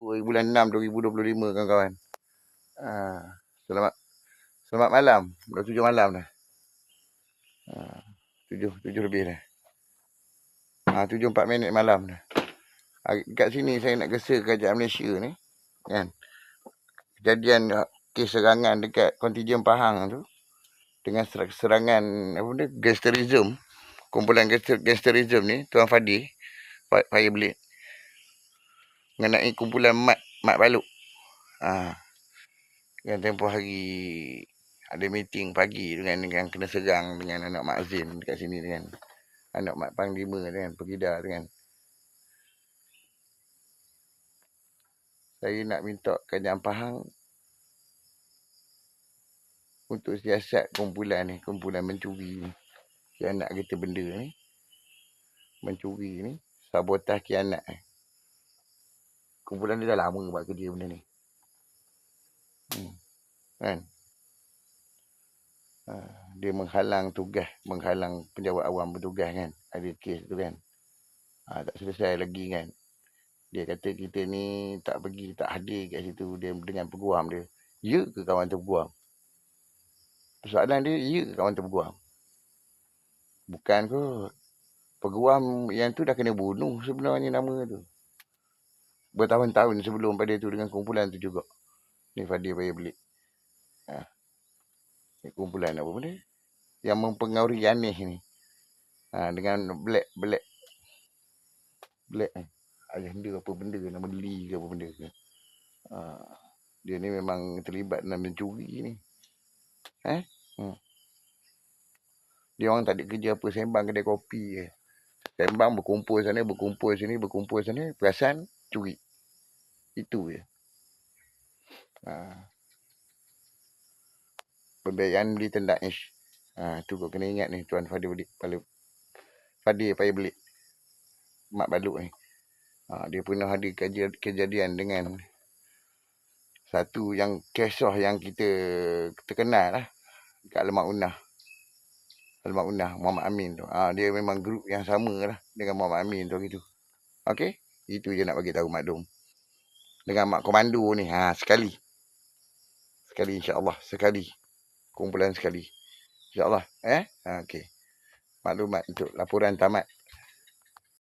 bulan 6 2025 kawan-kawan. Ha, selamat selamat malam. Dah 7 malam dah. Ha, 7 7 lebih dah. Ha, 7 4 minit malam dah. Ha, kat sini saya nak gesa kerajaan Malaysia ni. Kan? Kejadian kes serangan dekat kontijen Pahang tu dengan serangan apa ni gangsterism kumpulan gangsterism ni Tuan Fadi Fire Blade mengenai kumpulan mat mat baluk. Ha. Yang tempoh hari ada meeting pagi dengan dengan kena serang dengan anak Mak Azim dekat sini dengan anak Mak Panglima dengan Pegida dengan saya nak minta kerajaan Pahang untuk siasat kumpulan ni, kumpulan mencuri ni. Kianat kita benda ni. Mencuri ni, sabotah kianat ni. Kumpulan ni dah lama buat kerja benda ni. Hmm. Kan? Ha, dia menghalang tugas, menghalang penjawat awam bertugas kan. Ada kes tu kan. Ha, tak selesai lagi kan. Dia kata kita ni tak pergi, tak hadir kat situ dia dengan peguam dia. Ya ke kawan tu peguam? Persoalan dia, ya ke kawan tu peguam? Bukan kot. Peguam yang tu dah kena bunuh sebenarnya nama tu bertahun-tahun sebelum pada tu dengan kumpulan tu juga. Ni Fadil payah beli. Ha. Ni kumpulan apa benda? Yang mempengaruhi aneh ni. Ha, dengan black, black. Black ni. Ayah dia apa benda ke? Nama Lee ke apa benda ke? Ha. Dia ni memang terlibat dalam mencuri ni. Eh? Hmm. Dia orang tak ada kerja apa. Sembang kedai kopi je. Sembang berkumpul sana, berkumpul sini, berkumpul sana. Perasan curi. Itu je. Ha. Pembiayaan beli tendak ish. Ha, tu kau kena ingat ni Tuan Fadil beli. Fadil payah beli. Mak baluk ni. Ha, dia pernah ada kejadian dengan satu yang kisah yang kita terkenal lah. Kat Lemak Unah. Lemak Unah, Muhammad Amin tu. Ha, dia memang grup yang sama lah dengan Muhammad Amin tu gitu. Okay? Itu je nak bagi tahu Mak Dom dengan mak komando ni. Ha, sekali. Sekali insya-Allah, sekali. Kumpulan sekali. Insya-Allah, eh? Ha, okey. Maklumat untuk laporan tamat